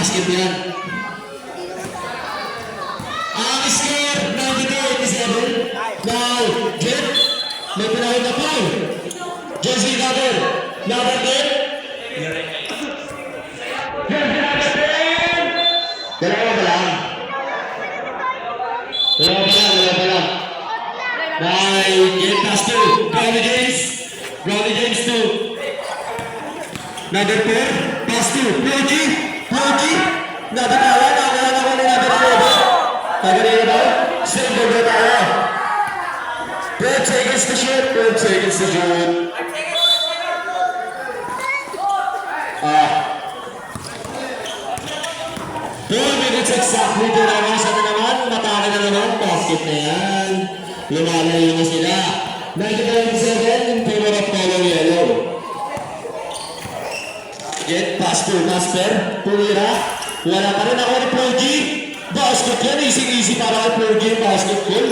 basket yan. Ang score, 92-87. Now, Jet, may pinahid na foul. Number 10. Jersey number 10. Dalawa ba lang? Dalawa ba lang, dalawa ba lang? By Jet pass to Brownie James. Brownie James to Number 4, pass to. Proji. Nabitawa ba? Single na tayo. 12 seconds to shoot. 12 seconds to shoot. Ah. 2 minutes exactly to naman sa na naman. Matake na naman. Basket na yan. Lumalayo na sila. 99-7 in favor of color yellow. Get pass to Master. Pumira. Wala pa rin ako ni Proji. Basket yan. Easy-easy para kay Proji. Basket yun.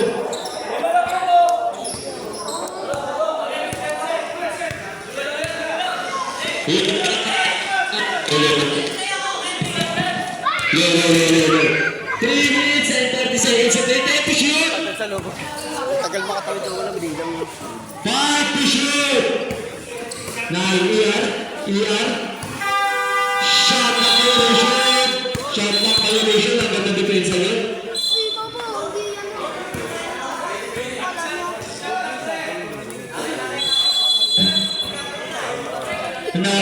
Yo, yo, yo, yo, yo. 3 minutes and 30 seconds. So, they take to shoot. Tagal makatawid yung wala, bilang. 5 to shoot. Now, ER. ER. Shot na violation. Shot na violation. Ang ganda depensa yun. Now,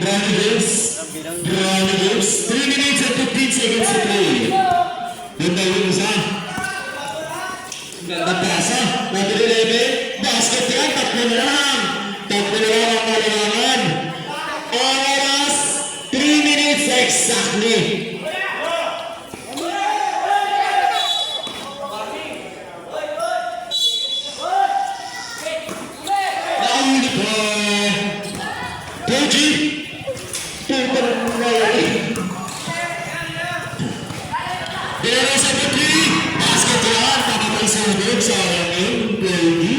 Brownie Gibbs. Brownie Gibbs. 3 minutes and 15 seconds to play. Yun na yung isa. Ganda pasa. 11. Basket yan. Tatlo na lang. Tatlo oras, 3 minutes exactly. Nahuli ko. Koji. Tutan na yan. Pero sa Putri, basket yan, papatay sa hudog sa amin, Pwede.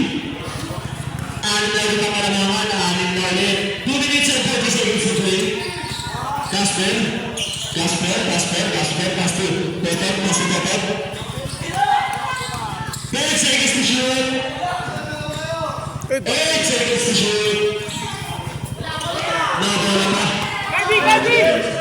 Anim na ulit ang kalamangan, anim na ulit. 2 minutes and 40 seconds to play. Casper, Casper, Casper, Casper, Casper. Totot, masih totot. 8 seconds to shoot. 8 seconds to shoot. Nabola pa.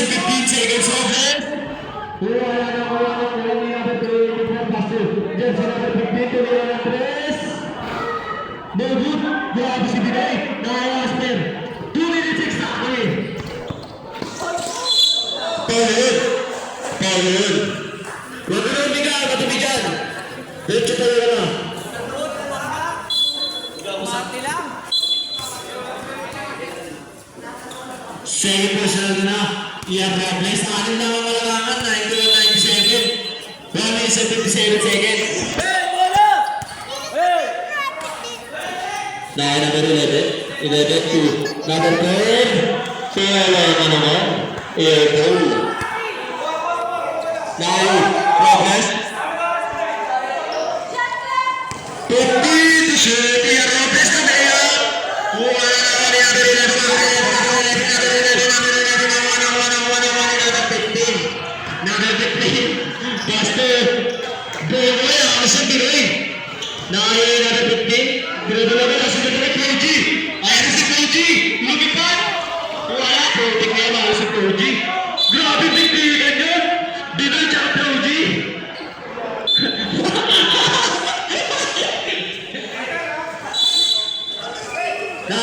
2 minutes and 15 seconds Robles. Wala na wala na wala na number 3. Pastor. Jersey number 15. Tumira na 3. No good. Grabe si started now. Nine number eleven, eleven two, number ten, seven number eight two. Now progress. Fifty.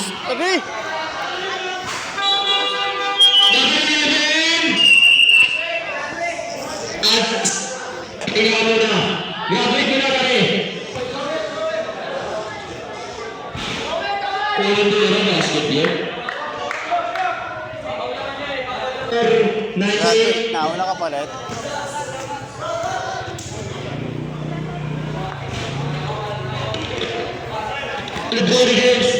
Tabi! Number 11! At tingnan mo na. Ko na pare. Kung hindi na basket yun. Grabe, 98. nauna ka palit. The body games.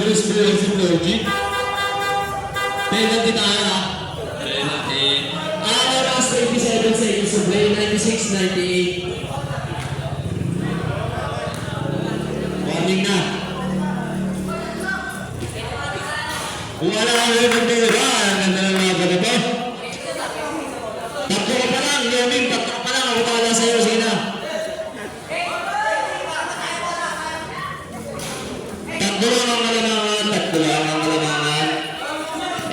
Chris Boyles si Floji. Penalty tayo ha. Penalty. Ang oras 27 seconds to play, 96-98. Warning na. Wala na ba? Ang ganda ng mga ganito. Tatlo ka pa lang, Yoming, tatlo pa lang. Ako pala sa'yo, Sina.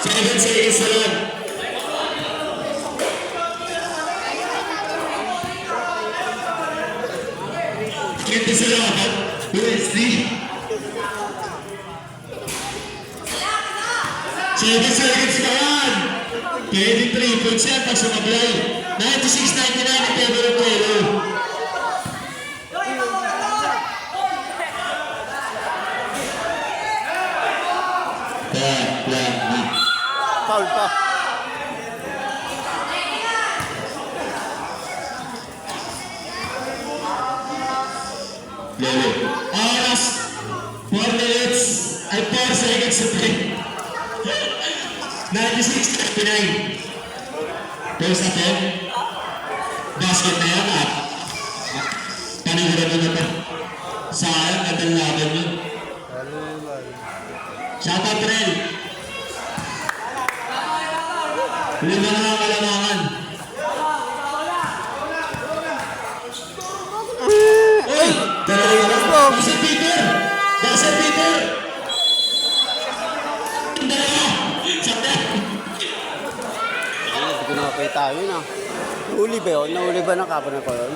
Seven seconds na lang. Twenty sa lahat. USD. Seven seconds na yan. Pwede pag sumablay. 96-99 ang favor of Oras, 4 minutes, ay 4 seconds to play. 96-99. First attempt. Basket na yan at paniguran na na to. Sayang, at ang laban nyo. Shout out, Trell. Lima na ang kalamangan. Uy! Na. Darcy Peter! Peter! Dalawa! Sakta! Ay, Hindi ko nakakita yun ah. Nahuli ba yun? Nahuli ba ng kapon ko yun?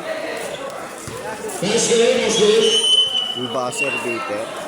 Game, nice game. Yung buzzer beater.